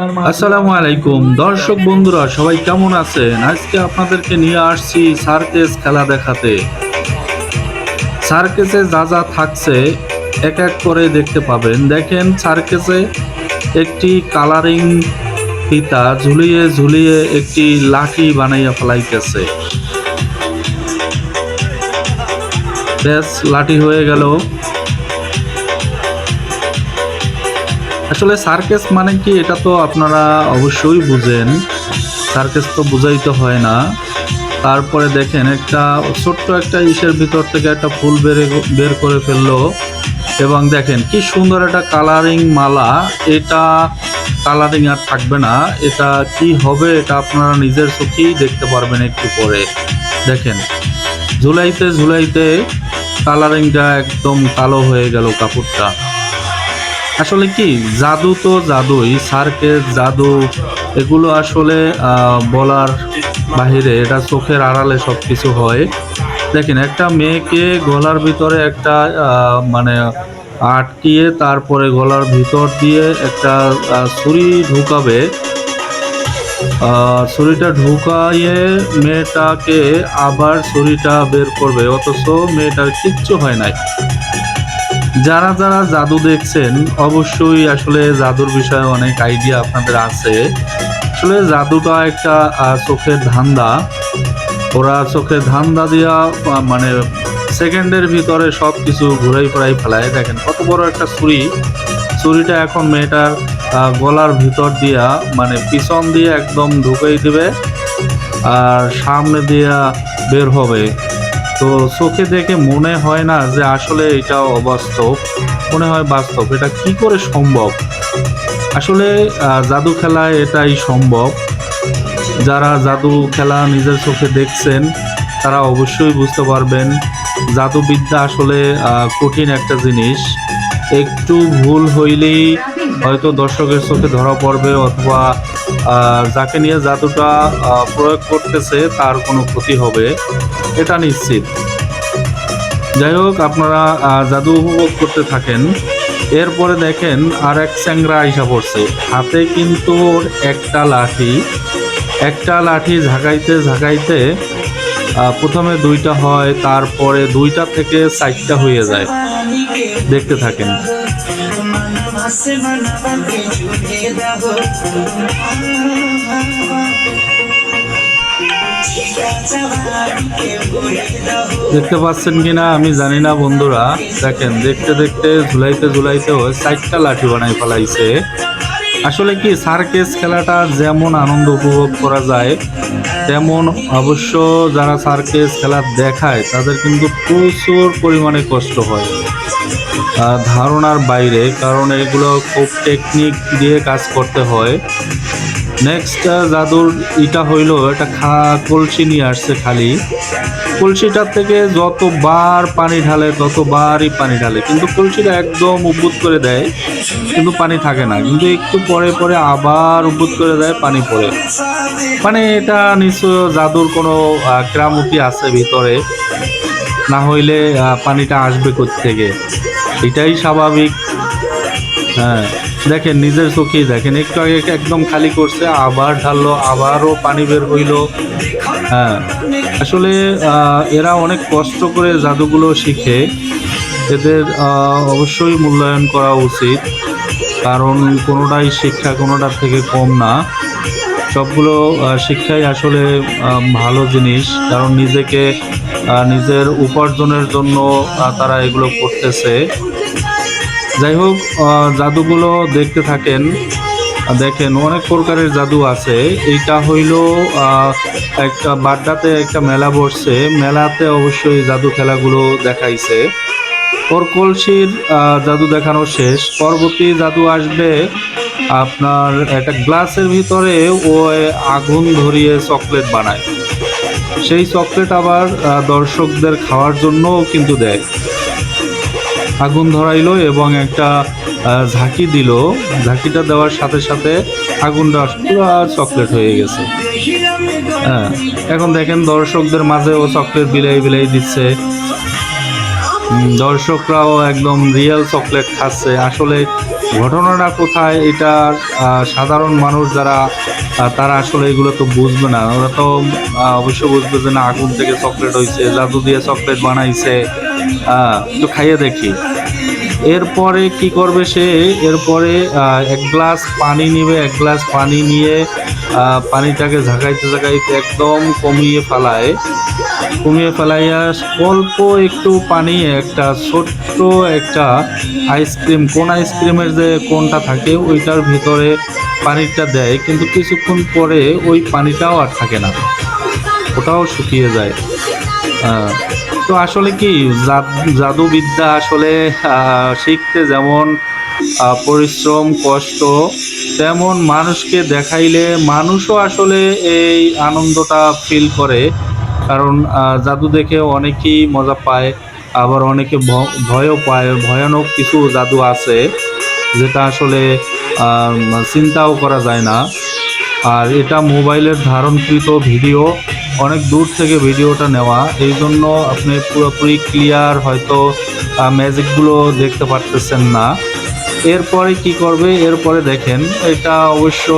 আসসালামু আলাইকুম। দর্শক বন্ধুরা, সবাই কেমন আছেন? আজকে আপনাদেরকে নিয়ে আসছি সার্কেস খেলা দেখাতে। সার্কেসে যা যা থাকছে, এক এক করে দেখতে পাবেন। দেখেন, সার্কেসে একটি কালারিং ফিতা ঝুলিয়ে ঝুলিয়ে একটি লাঠি বানাইয়া ফেলাইতেছে। ব্যাস, লাঠি হয়ে গেল। আসলে সার্কেস মানে কি, এটা তো আপনারা অবশ্যই বুঝেন। সার্কেস তো বুঝাইতে হয় না। তারপরে দেখেন, একটা ছোট্ট একটা ইসের ভিতর থেকে একটা ফুল বের বের করে ফেলল। এবং দেখেন, কি সুন্দর একটা কালারিং মালা। এটা কালারিং আর থাকবে না। এটা কি হবে, এটা আপনারা নিজের চোখেই দেখতে পারবেন একটু পরে। দেখেন, ঝুলাইতে ঝুলাইতে কালারিংটা একদম কালো হয়ে গেল কাপড়টা। আসলে কি, জাদু তো জাদুই সার্কেস জাদু, এগুলো আসলে বলার বাহিরে এটা চোখের আড়ালে সব কিছু হয়। দেখেন, একটা মেয়েকে গলার ভিতরে একটা মানে আটকিয়ে তারপরে গলার ভিতর দিয়ে একটা ছুরি ঢুকাবে ছুরিটা ঢুকাইয়ে মেয়েটাকে আবার ছুরিটা বের করবে, অথচ মেয়েটার কিচ্ছু হয় নাই। যারা যারা জাদু দেখছেন, অবশ্যই আসলে জাদুর বিষয়ে অনেক আইডিয়া আপনাদের আছে। আসলে জাদুটা একটা চোখের ধান্দা। ওরা চোখের ধান্দা দিয়া মানে সেকেন্ডের ভিতরে সব কিছু ঘুরাই ফেরাই ফেলায়। দেখেন কত বড় একটা ছুরি। ছুরিটা এখন মেয়েটার গলার ভিতর দিয়া মানে পিছন দিয়ে একদম ঢুকাই দিবে। আর সামনে দিয়া বের হবে। তো চোখে দেখে মনে হয় না যে আসলে এটা অবাস্তব। মনে হয় বাস্তব। এটা কি করে সম্ভব? আসলে জাদু খেলায় এটাই সম্ভব। যারা জাদু খেলা নিজের চোখে দেখছেন, তারা অবশ্যই বুঝতে পারবেন, জাদুবিদ্যা আসলে কঠিন একটা জিনিস। একটু ভুল হইলেই হয়তো দর্শকের চোখে ধরা পড়বে অথবা যাকে নিয়ে জাদুটা প্রয়োগ করতেছে তার কোনো ক্ষতি হবে, এটা নিশ্চিত। যাই হোক, আপনারা জাদু উপভোগ করতে থাকেন। এরপরে দেখেন আর এক চ্যাংরা আইসা পড়ছে। হাতে কিন্তু ওর একটা লাঠি। একটা লাঠি ঝাঁকাইতে ঝাঁকাইতে প্রথমে দুইটা হয়, তারপরে দুইটা থেকে চারটা হয়ে যায়। দেখতে থাকেন। দেখতে পাচ্ছেন কিনা? আমি জানি না বন্ধুরা। দেখেন, দেখতে দেখতে, ঝুলাইতে ঝুলাইতে চারটা লাঠি বানাই ফেলাইছে। আসলে কি সার্কেস খেলাটা যেমন আনন্দ উপভোগ করা যায়, তেমন অবশ্য যারা সার্কেস খেলা দেখায়, তাদের কিন্তু প্রচুর পরিমাণে কষ্ট হয় ধারণার বাইরে। কারণ এগুলো খুব টেকনিক দিয়ে কাজ করতে হয়। নেক্সট জাদুর ইটা হইল একটা খা, কলসি নিয়ে আসছে খালি। কলসিটার থেকে যতবার পানি ঢালে, ততবারই পানি ঢালে। কিন্তু কলসিটা একদম উদ্বুত করে দেয়, কিন্তু পানি থাকে না। কিন্তু একটু পরে পরে আবার উদ্বুত করে দেয়, পানি পড়ে। মানে এটা নিশ্চয় জাদুর কোনো ক্রামতি আছে ভিতরে। না হইলে পানিটা আসবে থেকে এটাই স্বাভাবিক। হ্যাঁ। দেখেন, নিজের চোখেই দেখেন। একটু আগে একদম খালি করছে, আবার ঢাললো, আবারও পানি বের হইল। হ্যাঁ। আসলে এরা অনেক কষ্ট করে জাদুগুলো শিখে। এদের অবশ্যই মূল্যায়ন করা উচিত। কারণ কোনোটাই শিক্ষা কোনোটার থেকে কম না। সবগুলো শিক্ষাই আসলে ভালো জিনিস। কারণ নিজেকে নিজের উপার্জনের জন্য তারা এগুলো করতেছে। যাই হোক জাদুগুলো দেখতে থাকেন। দেখেন, অনেক প্রকারের জাদু আছে। এইটা হইল একটা বাড্ডাতে একটা মেলা বসছে। মেলাতে অবশ্যই জাদু খেলাগুলো দেখাইছে। ওর কলসির জাদু দেখানো শেষ। পরবর্তী জাদু আসবে আপনার একটা গ্লাসের ভিতরে ও আগুন ধরিয়ে চকলেট বানায়। সেই চকলেট আবার দর্শকদের খাওয়ার জন্যও কিন্তু দেয়। আগুন ধরাইলো এবং একটা ঝাঁকি দিল। ঝাঁকিটা দেওয়ার সাথে সাথে আগুনটা পুরো চকলেট হয়ে গেছে। হ্যাঁ এখন দেখেন দর্শকদের মাঝে ও চকলেট বিলাই বিলাই দিচ্ছে। দর্শকরাও একদম রিয়েল চকলেট খাচ্ছে। আসলে ঘটনাটা কোথায়, এটা সাধারণ মানুষ যারা তারা আসলে এগুলো তো বুঝবে না। ওরা তো অবশ্য বুঝবে যে না, আগুন থেকে চকলেট হয়েছে, জাদু দিয়ে চকলেট বানাইছে। তো খাইয়ে দেখি। এরপরে কি করবে সে? এরপরে এক গ্লাস পানি নিবে, এক গ্লাস পানি নিয়ে পানিটাকে ঝাঁকাইতে ঝাঁকাইতে একদম কমিয়ে ফেলায়। কমিয়ে ফেলাইয়া অল্প একটু পানি, একটা ছোট্ট একটা আইসক্রিম, কোন আইসক্রিমের যে কোনটা থাকে ওইটার ভিতরে পানিটা দেয়, কিন্তু কিছুক্ষণ পরে ওই পানিটাও আর থাকে না। ওটাও শুকিয়ে যায়। তো আসলে কি জাদুবিদ্যা আসলে শিখতে যেমন পরিশ্রম, কষ্ট, তেমন মানুষকে দেখাইলে মানুষও আসলে এই আনন্দটা ফিল করে। কারণ জাদু দেখে অনেকেই মজা পায়, আবার অনেকে ভয়ও পায়, ভয়ানক কিছু জাদু আছে, যেটা আসলে চিন্তাও করা যায় না। আর এটা মোবাইলের ধারণকৃত ভিডিও, অনেক দূর থেকে ভিডিওটা নেওয়া, এই জন্য আপনি পুরোপুরি ক্লিয়ার হয়তো ম্যাজিকগুলো দেখতে পারতেছেন না। এরপরে কি করবে? এরপরে দেখেন, এটা অবশ্য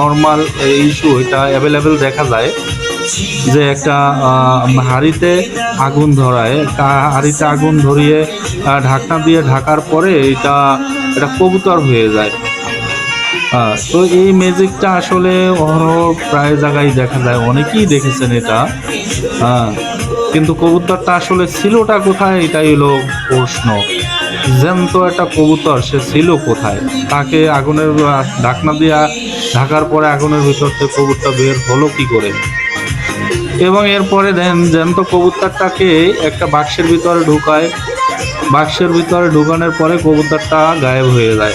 নর্মাল ইস্যু এটা অ্যাভেলেবেল দেখা যায় যে একটা হাঁড়িতে আগুন ধরায়। হাঁড়িতে আগুন ধরিয়ে ঢাকনা দিয়ে ঢাকার পরে এটা এটা কবুতর হয়ে যায়। তো এই ম্যাজিকটা আসলে অহরহ প্রায় জায়গায় দেখা যায়। অনেকেই দেখেছেন এটা। কিন্তু কবুতরটা আসলে ছিলটা কোথায়? এটাই হলো প্রশ্ন। জ্যান্ত একটা কবুতর সে ছিল কোথায়? তাকে আগুনের ঢাকনা দিয়া ঢাকার পরে আগুনের ভিতর থেকে কবুতর বের হলো কি করে? এবং এরপরে দেন জ্যান্ত কবুতরটাকে একটা বাক্সের ভিতরে ঢুকায়। বাক্সের ভিতরে ঢুকানোর পরে কবুতরটা গায়েব হয়ে যায়।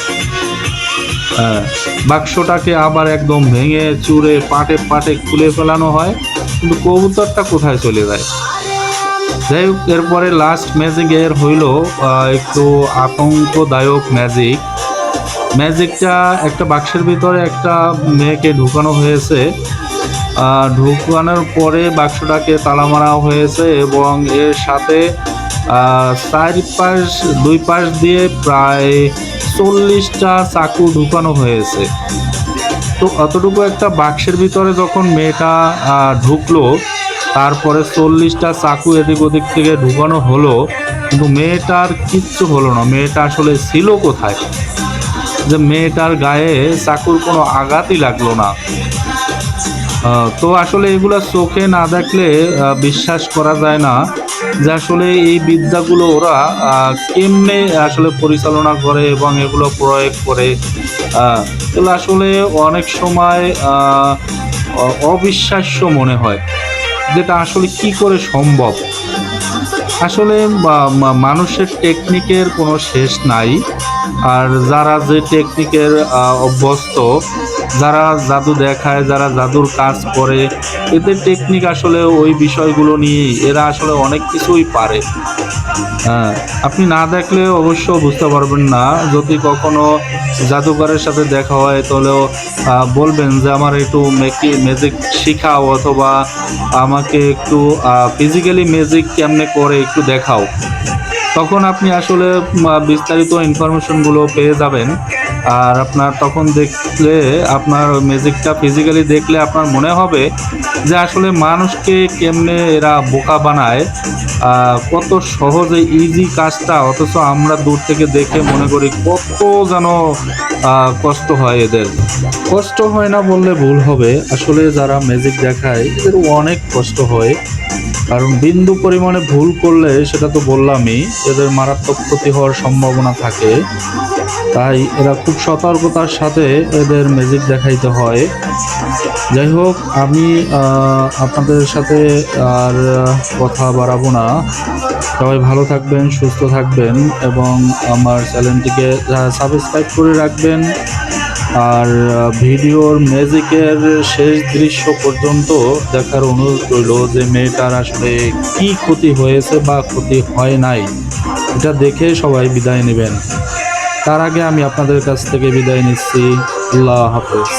হ্যাঁ, বাক্সটাকে আবার একদম ভেঙে চুরে পাটে পাটে খুলে ফেলানো হয়। কিন্তু কবুতরটা কোথায় চলে যায়? যাই হোক এরপরে লাস্ট ম্যাজিক এর হইল একটু আতঙ্কদায়ক ম্যাজিক ম্যাজিকটা একটা বাক্সের ভিতরে একটা মেয়েকে ঢুকানো হয়েছে। ঢুকানোর পরে বাক্সটাকে তালা মারা হয়েছে এবং এর সাথে আহ, চার পাশ দুই পাশ দিয়ে প্রায় চল্লিশটা চাকু ঢুকানো হয়েছে। তো অতটুকু একটা বাক্সের ভিতরে যখন মেয়েটা ঢুকলো তারপরে চল্লিশটা চাকু এদিক ওদিক থেকে ঢুকানো হলো, কিন্তু মেয়েটার কিচ্ছু হলো না। মেয়েটা আসলে ছিল কোথায়? যে মেয়েটার গায়ে চাকুর কোনো আঘাতই লাগল না। তো আসলে এগুলো চোখে না দেখলে বিশ্বাস করা যায় না যে আসলে এই বিদ্যাগুলো ওরা কেমনে আসলে পরিচালনা করে এবং এগুলো প্রয়োগ করে। এগুলো আসলে অনেক সময় অবিশ্বাস্য মনে হয়। যেটা আসলে কি করে সম্ভব? আসলে মানুষের টেকনিকের কোনো শেষ নাই। আর যারা যে টেকনিকের অভ্যস্ত যারা জাদু দেখায়, যারা জাদুর কাজ করে, এদের টেকনিক আসলে ওই বিষয়গুলো নিয়ে এরা আসলে অনেক কিছুই পারে। হ্যাঁ আপনি না দেখলে অবশ্য বুঝতে পারবেন না। যদি কখনো জাদুকরের সাথে দেখা হয় তাহলেও বলবেন যে আমার একটু মেকি ম্যাজিক শেখাও অথবা আমাকে একটু ফিজিক্যালি ম্যাজিক কেমনে করে একটু দেখাও। তখন আপনি আসলে বিস্তারিত ইনফরমেশনগুলো পেয়ে যাবেন। আর আপনার তখন দেখলে, আপনার ম্যাজিকটা ফিজিক্যালি দেখলে আপনার মনে হবে যে আসলে মানুষকে কেমনে এরা বোকা বানায় কত সহজে ইজি কাজটা, অথচ আমরা দূর থেকে দেখে মনে করি কত যেন কষ্ট হয় এদের। কষ্ট হয় না বললে ভুল হবে। আসলে যারা ম্যাজিক দেখায়, এদের অনেক কষ্ট হয়। কারণ বিন্দু পরিমাণে ভুল করলে, সেটা তো বললামই এদের মারাত্মক ক্ষতি হওয়ার সম্ভাবনা থাকে। তাই এরা খুব সতর্কতার সাথে এদের ম্যাজিক দেখাইতে হয়। যাই হোক, আমি আপনাদের সাথে আর কথা বাড়াবো না। সবাই ভালো থাকবেন, সুস্থ থাকবেন এবং আমার চ্যানেলটিকে সাবস্ক্রাইব করে রাখবেন। আর ভিডিওর ম্যাজিকের শেষ দৃশ্য পর্যন্ত দেখার অনুরোধ রইল যে মেয়েটার আসলে কি ক্ষতি হয়েছে বা ক্ষতি হয় নাই। এটা দেখে সবাই বিদায় নেবেন। তার আগে আমি আপনাদের কাছ থেকে বিদায় নিচ্ছি। আল্লাহ হাফেজ।